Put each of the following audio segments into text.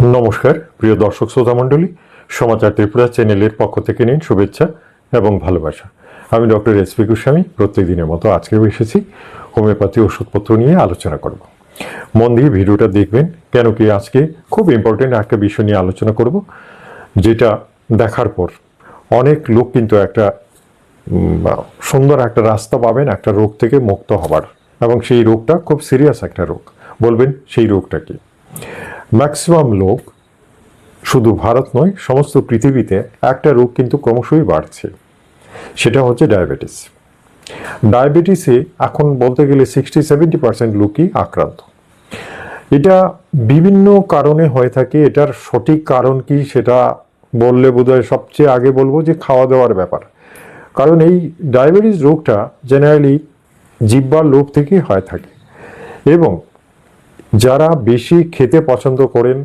নমস্কার, প্রিয় দর্শক শ্রোতা মণ্ডলী, সমাচার ত্রিপুরা চ্যানেলের পক্ষ থেকে নিন শুভেচ্ছা এবং ভালোবাসা। আমি ডক্টর এস পি গোস্বামী প্রত্যেক দিনের মতো আজকেও এসেছি, হোমিওপ্যাথি ওষুধপত্র নিয়ে আলোচনা করব। মন দিয়ে ভিডিওটা দেখবেন, কেন কি আজকে খুব ইম্পর্টেন্ট একটা বিষয় নিয়ে আলোচনা করব, যেটা দেখার পর অনেক লোক কিন্তু একটা সুন্দর একটা রাস্তা পাবেন, একটা রোগ থেকে মুক্ত হবার। এবং সেই রোগটা খুব সিরিয়াস একটা রোগ। বলবেন সেই রোগটা কি? ম্যাক্সিমাম লোক শুধু ভারত নয়, সমস্ত পৃথিবীতে একটা রোগ কিন্তু ক্রমশই বাড়ছে। সেটা হচ্ছে ডায়াবেটিস। ডায়াবেটিসে এখন বলতে গেলে সিক্সটি সেভেন্টি পার্সেন্ট লোকই আক্রান্ত। এটা বিভিন্ন কারণে হয়ে থাকে। এটার সঠিক কারণ কি সেটা বললে বোধহয় সবচেয়ে আগে বলব যে খাওয়া দাওয়ার ব্যাপার। কারণ এই ডায়াবেটিস রোগটা জেনারেলি জিব্বার লোভ থেকেই হয়ে থাকে। এবং যারা বেশি খেতে পছন্দ করেন,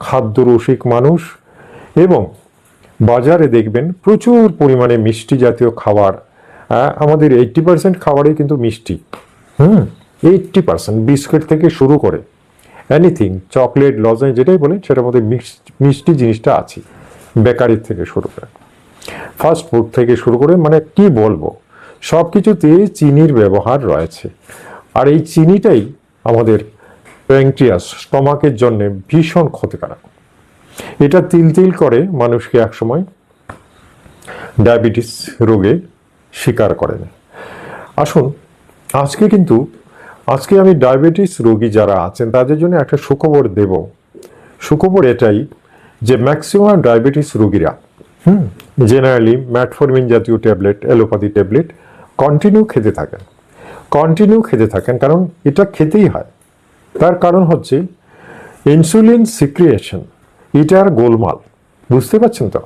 খাদ্য রসিক মানুষ এবং বাজারে দেখবেন প্রচুর পরিমাণে মিষ্টি জাতীয় খাবার আমাদের এইট্টি পার্সেন্ট খাবারই কিন্তু মিষ্টি। হুম এইট্টি পার্সেন্ট বিস্কুট থেকে শুরু করে এনিথিং চকলেট লজেন যেটাই বলেন, সেটার মধ্যে মিষ্টি জিনিসটা আছে বেকারির থেকে শুরু করে। ফাস্ট ফুড থেকে শুরু করে মানে কি বলব সব কিছুতে চিনির ব্যবহার রয়েছে। আর এই চিনিটাই আমাদের প্যাংক্রিয়াস স্টমাকের জন্য ভীষণ ক্ষতিকারক। এটা তিল তিল করে মানুষকে একসময় ডায়াবেটিস রোগে শিকার করেন। আসুন, আজকে কিন্তু, আজকে আমি ডায়াবেটিস রোগী যারা আছেন, তাদের জন্য একটা সুখবর দেব। সুখবর এটাই যে ম্যাক্সিমাম ডায়াবেটিস রোগীরা, হুম, জেনারেলি ম্যাটফরমিন জাতীয় ট্যাবলেট, অ্যালোপ্যাথি ট্যাবলেট কন্টিনিউ খেতে থাকেন। কন্টিনিউ খেতে থাকেন, কারণ এটা খেতেই হয়। তার কারণ হচ্ছে ইনসুলিন সিক্রিয়েশন এটার গোলমাল। বুঝতে পারছেন তো?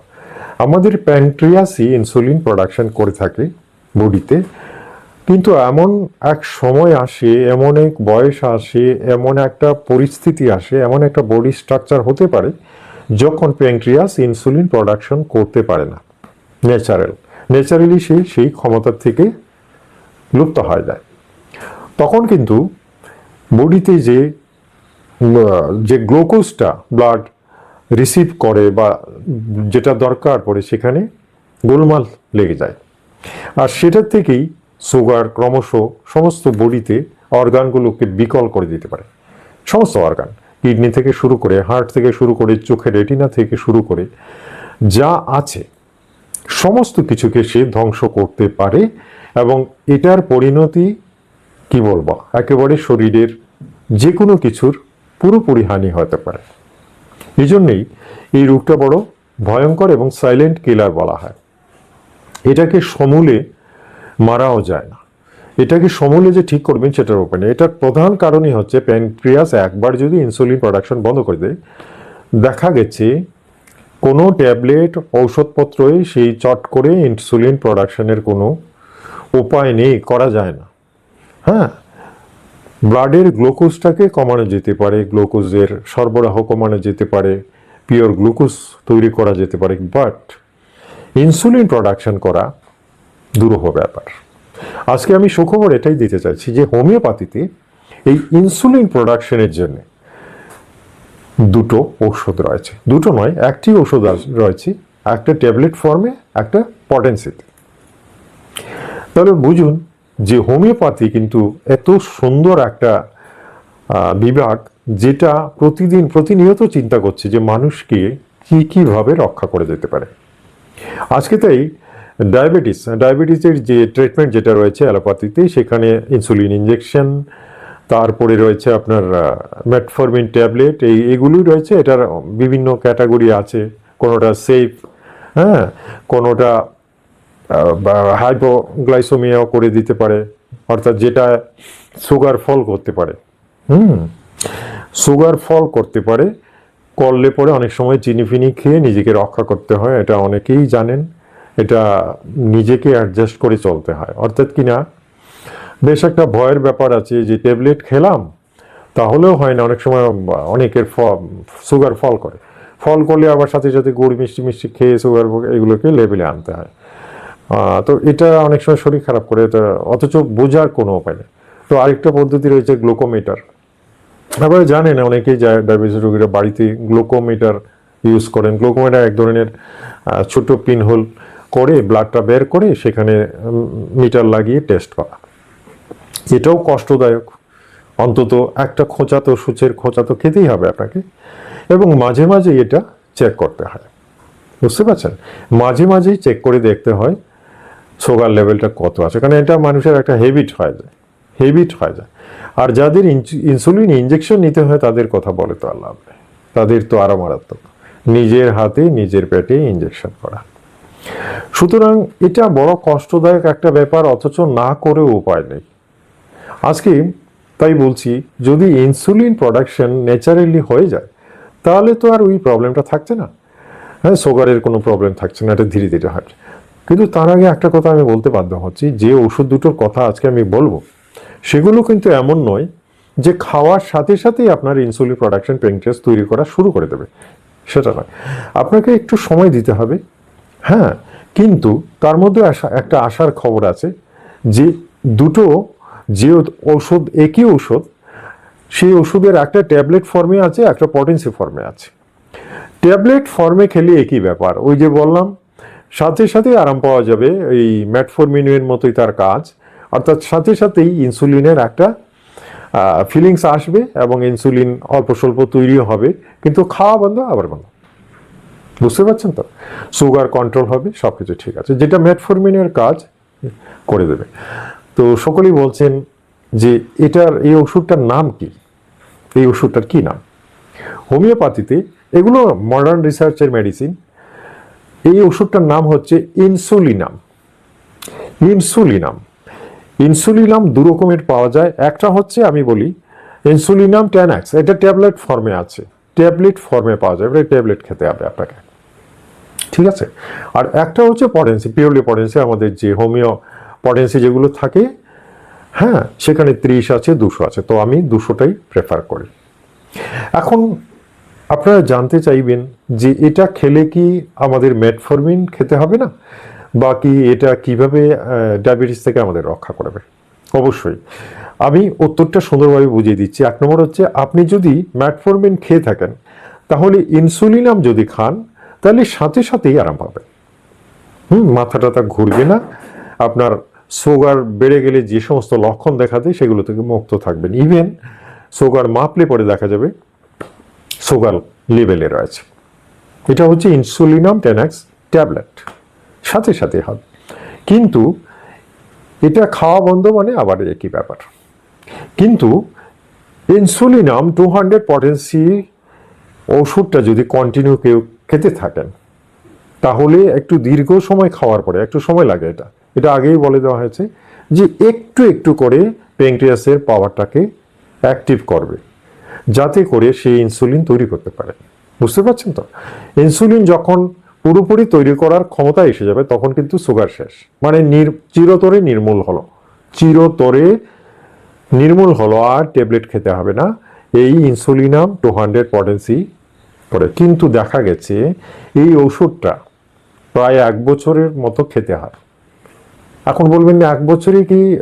আমাদের প্যান্ট্রিয়াসই ইনসুলিন প্রোডাকশন করে থাকে বডিতে কিন্তু এমন এক সময় আসে, এমন এক বয়স আসে, এমন একটা পরিস্থিতি আসে, এমন একটা বডি স্ট্রাকচার হতে পারে যখন প্যানক্রিয়াস ইনসুলিন প্রোডাকশন করতে পারে না। ন্যাচারাল ন্যাচারালি সে সেই ক্ষমতার থেকে লুপ্ত হয়ে যায়। তখন কিন্তু বডিতে যে যে গ্লুকোজটা ব্লাড রিসিভ করে বা যেটা দরকার পড়ে সেখানে গোলমাল লেগে যায়। আর সেটার থেকেই সুগার ক্রমশ সমস্ত বডিতে অর্গানগুলোকে বিকল করে দিতে পারে। সমস্ত অর্গান কিডনি থেকে শুরু করে হার্ট থেকে শুরু করে চোখের রেটিনা থেকে শুরু করে যা আছে, সমস্ত কিছুকে সে ধ্বংস করতে পারে এবং এটার পরিণতি কি বলব? একেবারে শরীরের যে কোনো কিছুর পুরোপুরি হানি হতে পারে। এই জন্যেই এই রোগটা বড় ভয়ঙ্কর এবং সাইলেন্ট কিলার বলা হয়। এটাকে সমূলে মারাও যায় না। এটাকে সমূলে যে ঠিক করবেন সেটার নেই। এটার প্রধান কারণই হচ্ছে প্যানক্রিয়াস একবার যদি ইনসুলিন প্রোডাকশন বন্ধ করে দেয়, দেখা গেছে কোনো ট্যাবলেট, ঔষধপত্রই সেই চট করে ইনসুলিন প্রোডাকশনের কোনো উপায় নেই, করা যায় না। হ্যাঁ ব্লাডের গ্লুকোজটাকে কমানো যেতে পারে গ্লুকোজের সরবরাহ কমানো যেতে পারে পিওর গ্লুকোজ তৈরি করা যেতে পারে বাট ইনসুলিন প্রোডাকশন করা দুরূহ ব্যাপার। আজকে আমি সুখবর এটাই দিতে চাইছি যে হোমিওপ্যাথিতে এই ইনসুলিন প্রোডাকশনের জন্য দুটো ঔষধ রয়েছে। দুটো নয়, একটি ওষুধ রয়েছে, একটা ট্যাবলেট ফর্মে, একটা পটেন্সিতে। তাহলে বুঝুন যে হোমিওপ্যাথি কিন্তু এত সুন্দর একটা বিভাগ যেটা প্রতিদিন, প্রতিনিয়ত চিন্তা করছে যে মানুষকে কি, কীভাবে রক্ষা করে যেতে পারে। আজকে তাই ডায়াবেটিস, ডায়াবেটিসের যে ট্রিটমেন্ট যেটা রয়েছে অ্যালোপ্যাথিতে, সেখানে ইনসুলিন ইঞ্জেকশন তারপরে রয়েছে আপনার মেটফরমিন ট্যাবলেট এই, এগুলোই রয়েছে। এটার বিভিন্ন ক্যাটাগরি আছে। কোনোটা সেফ হ্যাঁ? কোনোটা হাইপোগ্লাইসোমিয়াও করে দিতে পারে, অর্থাৎ যেটা সুগার ফল করতে পারে। হুম? সুগার ফল করতে পারে, করলে পরে অনেক সময় চিনি ফিনি খেয়ে নিজেকে রক্ষা করতে হয়, এটা অনেকেই জানেন। এটা নিজেকে অ্যাডজাস্ট করে চলতে হয়। অর্থাৎ কি না? বেশ একটা ভয়ের ব্যাপার আছে যে ট্যাবলেট খেলাম, তাহলেও হয় না, অনেক সময় অনেকের সুগার ফল করে। ফল করলে আবার সাথে সাথে গুড় মিষ্টি মিষ্টি খেয়ে সুগার এগুলোকে লেভেলে আনতে হয়। তো এটা অনেক সময় শরীর খারাপ করে অথচ বোঝার কোনো উপায় নেই। তো আরেকটা পদ্ধতি রয়েছে গ্লুকোমিটার। আপনারা জানেন অনেকেই ডায়াবেটিস রোগীরা বাড়িতে গ্লুকোমিটার ইউজ করেন। গ্লুকোমিটার এক ধরনের ছোট পিনহোল করে, ব্লাডটা বের করে, সেখানে মিটার লাগিয়ে টেস্ট করা। এটাও কষ্টদায়ক। অন্তত একটা খোঁচা তো সূচের খোঁচা তো খেতেই হবে আপনাকে। এবং মাঝে মাঝে এটা চেক করতে হয়। বুঝতে পারছেন? মাঝে মাঝেই চেক করে দেখতে হয় সুগার লেভেলটা কত আছে? কারণ এটা মানুষের একটা হেবিট হয়ে যায় হেবিট হয়ে যায়। আর যাদের ইনসুলিন ইঞ্জেকশন নিতে হয়, তাদের কথা বলে তো আর লাভ নেই। তাদের তো আরও মারাত্মক। নিজের হাতে নিজের পেটে ইঞ্জেকশন করা। সুতরাং এটা বড় কষ্টদায়ক একটা ব্যাপার, অথচ না করেও উপায় নেই। আজকে তাই বলছি, যদি ইনসুলিন প্রোডাকশন ন্যাচারালি হয়ে যায়, তাহলে তো আর ওই প্রবলেমটা থাকছে না। হ্যাঁ সুগারের কোনো প্রবলেম থাকছে না, এটা ধীরে ধীরে হয় কিন্তু তার আগে একটা কথা আমি বলতে বাধ্য হচ্ছি, যে ওষুধ দুটোর কথা আজকে আমি বলব, সেগুলো কিন্তু এমন নয় যে খাওয়ার সাথে সাথেই আপনার ইনসুলিন প্রোডাকশন প্যানক্রিয়াস তৈরি করা শুরু করে দেবে, সেটা নয়। আপনাকে একটু সময় দিতে হবে হ্যাঁ কিন্তু তার মধ্যে একটা আশার খবর আছে যে দুটো যে ঔষধ, একই ঔষধ, সেই ওষুধের একটা ট্যাবলেট ফর্মে আছে, একটা পটেন্সি ফর্মে আছে। ট্যাবলেট ফর্মে খেলে একই ব্যাপার, ওই যে বললাম সাথে সাথে আরাম পাওয়া যাবে এই ম্যাটফরমিনের মতোই তার কাজ। অর্থাৎ সাথে সাথেই ইনসুলিনের একটা ফিলিংস আসবে এবং ইনসুলিন অল্প স্বল্প তৈরিও হবে। কিন্তু খাওয়া বন্ধ, আবার বন্ধ। বুঝতে পারছেন তো? সুগার কন্ট্রোল হবে সব কিছু ঠিক আছে। যেটা ম্যাটফরমিনের কাজ, করে দেবে। তো সকলেই বলছেন যে এটার, এই ওষুধটার নাম কি? এই ওষুধটার কি নাম? হোমিওপ্যাথিতে এগুলো মডার্ন রিসার্চের মেডিসিন এই ওষুধটার নাম হচ্ছে ইনসুলিনাম। ইনসুলিনাম। ইনসুলিনাম দু রকমের পাওয়া যায়। একটা হচ্ছে আমি বলি ইনসুলিনাম টেনাক্স এটা ট্যাবলেট ফর্মে আছে। ট্যাবলেট ফর্মে পাওয়া যায়। এটা ট্যাবলেট খেতে হবে আপনাকে। ঠিক আছে? আর একটা হচ্ছে পটেন্সি, পিওরলি পটেন্সি, আমাদের যে হোমিও পটেন্সি যেগুলো থাকে হ্যাঁ সেখানে ত্রিশ আছে, দুশো আছে। তো আমি দুশোটাই প্রেফার করি। এখন আপনারা জানতে চাইবেন যে এটা খেলে কি আমাদের মেটফরমিন খেতে হবে না? বা কি এটা কীভাবে ডায়াবেটিস থেকে আমাদের রক্ষা করবে? অবশ্যই। আমি উত্তরটা সুন্দরভাবে বুঝিয়ে দিচ্ছি। এক নম্বর হচ্ছে, আপনি যদি ম্যাটফরমিন খেয়ে থাকেন, তাহলে ইনসুলিনাম যদি খান, তাহলে সাথে সাথেই আরাম পাবেন। হুম মাথা টাথা ঘুরবে না। আপনার সুগার বেড়ে গেলে যে সমস্ত লক্ষণ দেখা দেয় সেগুলো থেকে মুক্ত থাকবেন। ইভেন সুগার মাপলে পরে দেখা যাবে সুগার লেভেলে রয়েছে। এটা হচ্ছে ইনসুলিনাম টেনাক্স ট্যাবলেট। সাথে সাথে হবে। কিন্তু এটা খাওয়া বন্ধ মানে আবার একই ব্যাপার। কিন্তু ইনসুলিনাম টু হান্ড্রেড পটেন্সি ওষুধটা যদি কন্টিনিউ কেউ খেতে থাকেন, তাহলে একটু দীর্ঘ সময় খাওয়ার পরে, একটু সময় লাগে এটা। এটা আগেই বলে দেওয়া হয়েছে যে একটু একটু করে প্যাংক্রিয়াসের পাওয়ারটাকে অ্যাক্টিভ করবে। যাতে করে সে ইনসুলিন তৈরি করতে পারে। বুঝতে পারছেন তো? ইনসুলিন যখন পুরোপুরি তৈরি করার ক্ষমতা এসে যাবে, তখন কিন্তু সুগার শেষ। মানে নির চিরতরে নির্মূল হলো। চিরতরে নির্মূল হলো, আর ট্যাবলেট খেতে হবে না। এই ইনসুলিনাম টু হান্ড্রেড পটেন্সি করে। কিন্তু দেখা গেছে, এই ওষুধটা প্রায় এক বছরের মতো খেতে হয়। এখন বলবেন এক বছরে কি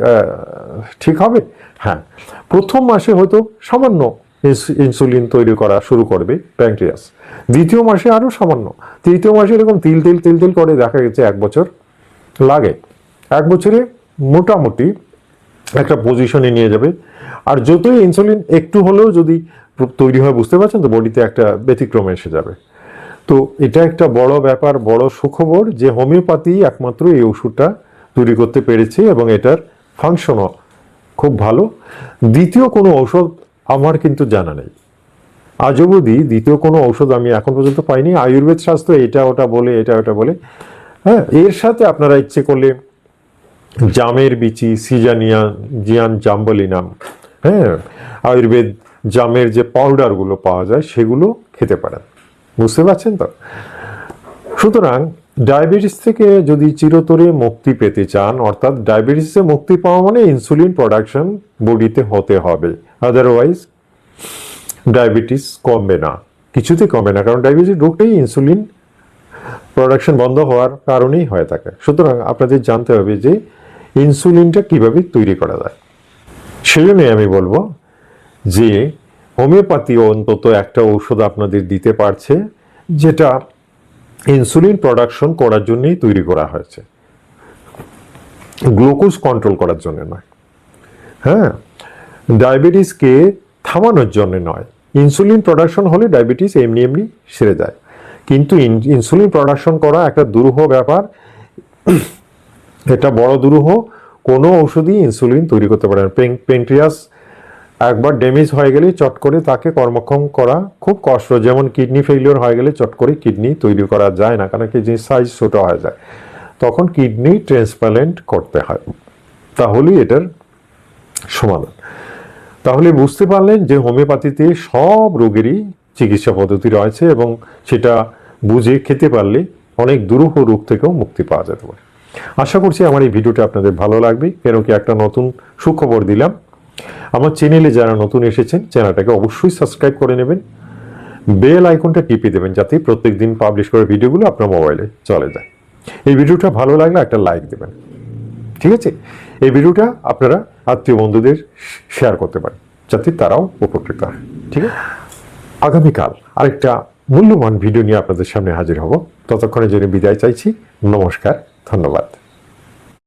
ঠিক হবে? হ্যাঁ। প্রথম মাসে হয়তো সামান্য ইনসুলিন তৈরি করা শুরু করবে প্যাংক্রিয়াস দ্বিতীয় মাসে আরও সামান্য। তৃতীয় মাসে এরকম তিল তিল তিল তিল করে দেখা গেছে এক বছর লাগে। এক বছরে মোটামুটি একটা পজিশনে নিয়ে যাবে। আর যতই ইনসুলিন একটু হলেও যদি তৈরি হয়, বুঝতে পারছেন তো বডিতে একটা ব্যতিক্রম এসে যাবে। তো এটা একটা বড় ব্যাপার, বড় সুখবর যে হোমিওপ্যাথি একমাত্র এই ওষুধটা তৈরি করতে পেরেছে এবং এটার ফাংশনও খুব ভালো। দ্বিতীয় কোনো ঔষধ আমার কিন্তু জানা নেই। আজ অবধি দ্বিতীয় কোনো ঔষধ আমি এখন পর্যন্ত পাইনি। আয়ুর্বেদ শাস্ত্র এটা ওটা বলে, এটা ওটা বলে। হ্যাঁ এর সাথে আপনারা ইচ্ছে করলে জামের বিচি, সিজানিয়া, জিয়ান জাম্বলিনাম হ্যাঁ আয়ুর্বেদ জামের যে পাউডারগুলো পাওয়া যায় সেগুলো খেতে পারেন। বুঝতে পারছেন তো? সুতরাং ডায়াবেটিস থেকে যদি চিরতরে মুক্তি পেতে চান, অর্থাৎ ডায়াবেটিসে মুক্তি পাওয়া মানে ইনসুলিন প্রোডাকশন বডিতে হতে হবে। আদারওয়াইজ ডায়াবেটিস কমবে না। কিছুতে কমবে না, কারণ ডায়াবেটিস রোগটাই ইনসুলিন প্রোডাকশন বন্ধ হওয়ার কারণেই হয়ে থাকে। সুতরাং আপনাদের জানতে হবে যে ইনসুলিনটা কীভাবে তৈরি করা যায়। সেই জন্যই আমি বলব যে, হোমিওপ্যাথি অন্তত একটা ঔষধ আপনাদের দিতে পারছে, যেটা ইনসুলিন প্রোডাকশন করার জন্যই তৈরি করা হয়েছে। গ্লুকোজ কন্ট্রোল করার জন্য নয়। হ্যাঁ? ডায়াবেটিসকে থামানোর জন্য নয়। ইনসুলিন প্রোডাকশন হলে ডায়াবেটিস এমনি এমনি সেরে যায়। কিন্তু ইনসুলিন প্রোডাকশন করা একটা দুরূহ ব্যাপার। এটা বড় দুরূহ। কোনো ওষুধই ইনসুলিন তৈরি করতে পারে না। পেনক্রিয়াস একবার ড্যামেজ হয়ে গেলে চট করে তাকে কর্মক্ষম করা খুব কষ্ট। যেমন কিডনি ফেলিওর হয়ে গেলে চট করে কিডনি তৈরি করা যায় না কারণ কি যে সাইজ ছোট হয়ে যায়। তখন কিডনি ট্রান্সপ্লান্ট করতে হয়। তাহলেই এটার সমাধান। তাহলে বুঝতে পারলেন যে হোমিওপ্যাথিতে সব রোগেরই চিকিৎসা পদ্ধতি রয়েছে এবং সেটা বুঝে খেতে পারলে অনেক দুরূহ রোগ থেকেও মুক্তি পাওয়া যেতে পারে। আশা করছি আমার এই ভিডিওটা আপনাদের ভালো লাগবে। কেন কি একটা নতুন সুখবর দিলাম। আমার চ্যানেলে যারা নতুন এসেছেন, চ্যানেলটাকে অবশ্যই সাবস্ক্রাইব করে নেবেন। বেল আইকনটা টিপে দেবেন যাতে প্রত্যেক দিন পাবলিশ করা ভিডিওগুলো আপনার মোবাইলে চলে যায়। এই ভিডিওটা ভালো লাগলে একটা লাইক দেবেন। ঠিক আছে? এই ভিডিওটা আপনারা আত্মীয় বন্ধুদের শেয়ার করতে পারেন, যাতে তারাও উপকৃত হয়। ঠিক আছে? আগামীকাল আরেকটা মূল্যবান ভিডিও নিয়ে আপনাদের সামনে হাজির হব। ততক্ষণের জন্য বিদায় চাইছি। নমস্কার, ধন্যবাদ।